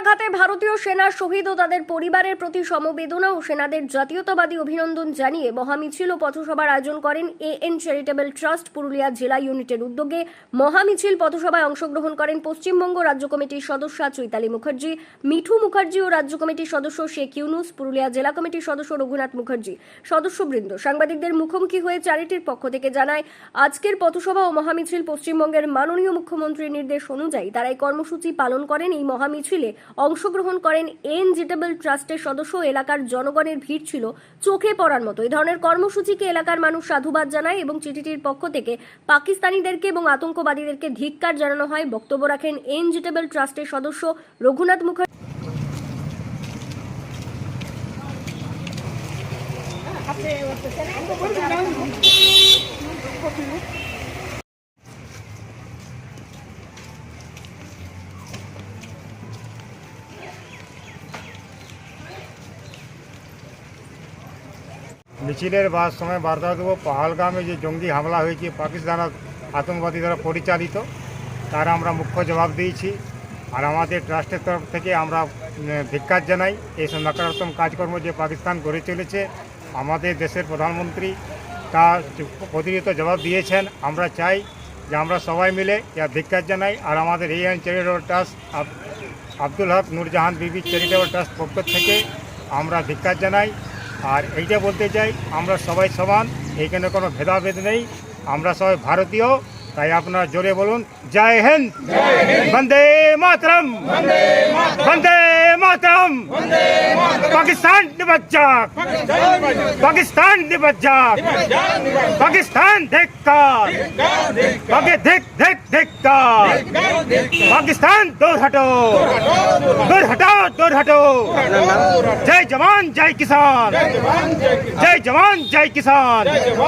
আঘাতে ভারতীয় সেনা শহীদ ও তাদের পরিবারের প্রতি সমবেদনা ও সেনাদের জাতীয়তাবাদী অভিনন্দন জানিয়ে মহামিছিল ও পথসভার আয়োজন করেন A N charitable trust Purulia জেলা ইউনিটের উদ্যোগে। মহামিছিল পথসভায় অংশগ্রহণ করেন পশ্চিমবঙ্গ রাজ্য কমিটির সদস্য চৈতালি মুখার্জি, মিঠু মুখার্জি ও রাজ্য কমিটির সদস্য শেখ ইউনুস, পুরুলিয়া জেলা কমিটির সদস্য রঘুনাথ মুখার্জি। সদস্যবৃন্দ, সাংবাদিকদের মুখোমুখি হয়ে চ্যারিটির পক্ষ থেকে জানায়, আজকের পথসভা ও মহামিছিল পশ্চিমবঙ্গের মাননীয় মুখ্যমন্ত্রীর নির্দেশ অনুযায়ী তারা এই কর্মসূচি পালন করেন, এই মহামিছিলে অংশগ্রহণ করেন এন জেটেবল ট্রাস্টের সদস্য এলাকার জনগণের ভিড় ছিল চোখে পড়ার মতো। এই ধরনের কর্মসূচিকে এলাকার মানুষ সাধুবাদ জানায় এবং চিঠিটির পক্ষ থেকে পাকিস্তানিদেরকে এবং আতঙ্কবাদীদেরকে ধিক্কার জানানো হয়। বক্তব্য রাখেন এন জেটেবল ট্রাস্টের সদস্য রঘুনাথ মুখার্জি। মিছিলের বা সময় বার্তা দেবো। পাহালগামে যে জঙ্গি হামলা হয়েছে পাকিস্তান আতঙ্কবাদী দ্বারা পরিচালিত, তার আমরা মুখ্য জবাব দিয়েছি। আর আমাদের ট্রাস্টের তরফ থেকে আমরা ধিক্কার জানাই। এইসব নকারাত্মক কাজকর্ম যে পাকিস্তান করে চলেছে, আমাদের দেশের প্রধানমন্ত্রী তার প্রতিনিয়ত জবাব দিয়েছেন। আমরা চাই যে আমরা সবাই মিলে ইয়া ধিক্কার জানাই। আর আমাদের এই আইন charitable trust Abdul Haque Noorjahan Bibi charitable trust পক্ষ থেকে আমরা ধিক্কার জানাই। আর এইটা বলতে চাই আমরা সবাই সমান এইখানে কোনো ভেদাভেদ নেই আমরা সবাই ভারতীয় তাই আপনারা জোরে বলুন জয় হিন্দ বন্দে মাতরম। বন্দে মাতরম পাকিস্তান নিবাদ যাক পাকিস্তান নিবাদ যাক পাকিস্তান ধিক্কার পাকে ধিক ধিক ধিক্কার পাকিস্তান দূর হটো দূর হটো দূর হটো জয় জওয়ান জয় কিষান জয় জওয়ান জয় কিষান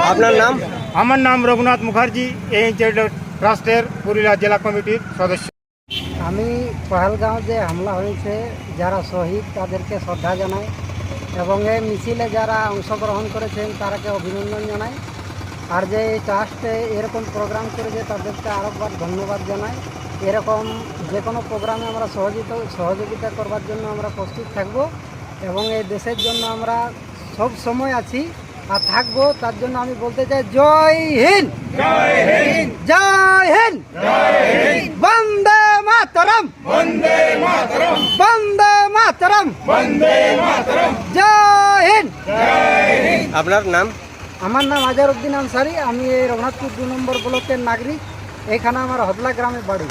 আপনার নাম আমার নাম রঘুনাথ মুখার্জি এই চ্যারিটেবল ট্রাস্টের পুরুলিয়া জেলা কমিটির সদস্য আমি পহেলগাঁও যে হামলা হয়েছে, যারা শহীদ, তাদেরকে শ্রদ্ধা জানাই এবং এই মিছিলে যারা অংশগ্রহণ করেছেন, তারাকে অভিনন্দন জানাই। আর যে এই ট্রাস্টে এরকম প্রোগ্রাম করেছে, তাদেরকে আরেকবার ধন্যবাদ জানাই। এরকম যে কোনো প্রোগ্রামে আমরা সহযোগিতা সহযোগিতা করবার জন্য আমরা প্রস্তুত থাকব এবং এই দেশের জন্য আমরা সব সময় আছি আর থাকব। তার জন্য আমি বলতে চাই, জয় হিন্দ! জয় হিন্দ বন্দে মাতরম বন্দে মাতরম বন্দে মাতরম। বন্দে মাতরম। জয় হিন্দ। আপনার নাম? আমার নাম আজারউদ্দিন আনসারি। আমি এই রঘুনাথপুর দু নম্বর ব্লকের নাগরিক। এখানে আমার হদলা গ্রামে বাড়ি।